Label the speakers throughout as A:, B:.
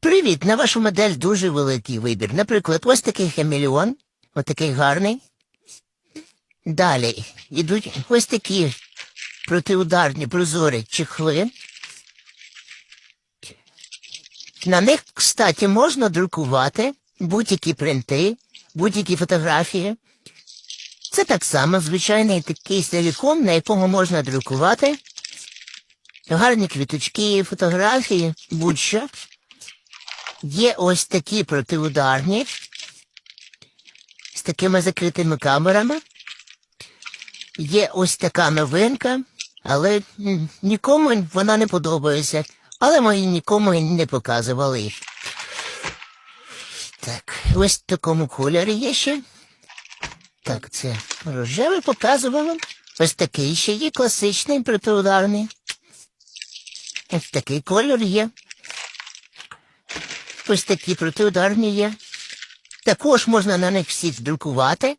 A: Привіт, на вашу модель дуже великий вибір. Наприклад, ось такий хамелеон, ось такий гарний. Далі йдуть ось такі протиударні прозорі чехли. На них, кстати, можна друкувати будь-які принти, будь-які фотографії. Це так само звичайний такий силікон, на якому можна друкувати. Гарні квіточки, фотографії, будь-що. Є ось такі протиударні з такими закритими камерами. Є ось така новинка, але нікому вона не подобається. Але ми нікому не показували. Так, ось в такому кольорі є ще. Так, це рожевий показувало. Ось такий ще є класичний протиударний. Ось такий кольор є. Ось такі протиударні є. Також можна на них всіх друкувати.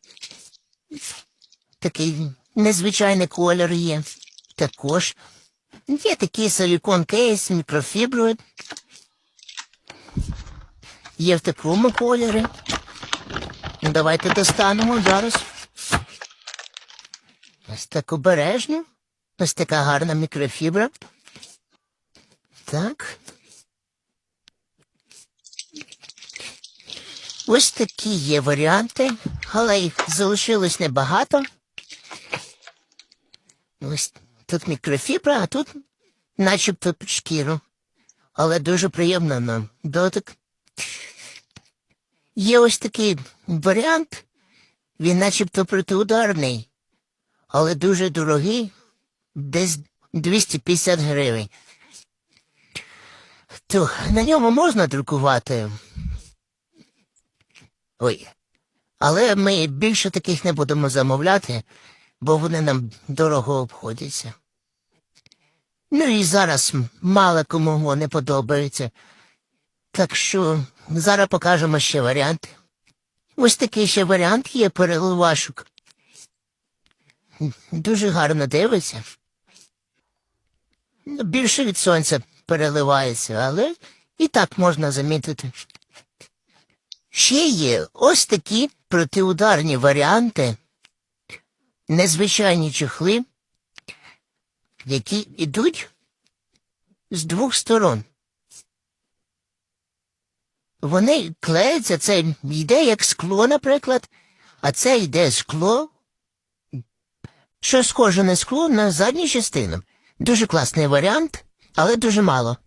A: Такий незвичайний колір є. Також є такий силікон кейс, мікрофіброю. Є в такому кольорі. Ну, Давайте достанемо зараз. Ось так обережно. Ось така гарна мікрофібра. Так. Ось такі є варіанти, але їх залишилось небагато. Ось тут мікрофібра, а тут начебто під шкіру. Але дуже приємно на дотик. Є ось такий варіант, він начебто протиударний, але дуже дорогий, десь 250 гривень. То на ньому можна друкувати. Ой. Але ми більше таких не будемо замовляти, бо вони нам дорого обходяться. Ну і зараз мало кому не подобається. Так що зараз покажемо ще варіанти. Ось такий ще варіант є переливашок. Дуже гарно дивиться. Ну, Більше від сонця переливається, але і так можна замітити. Ще є ось такі протиударні варіанти, незвичайні чехли, які йдуть з двох сторон. Вони клеються, це йде як скло, наприклад, а це йде скло, що схоже на скло на задню частину. Дуже класний варіант, але дуже мало.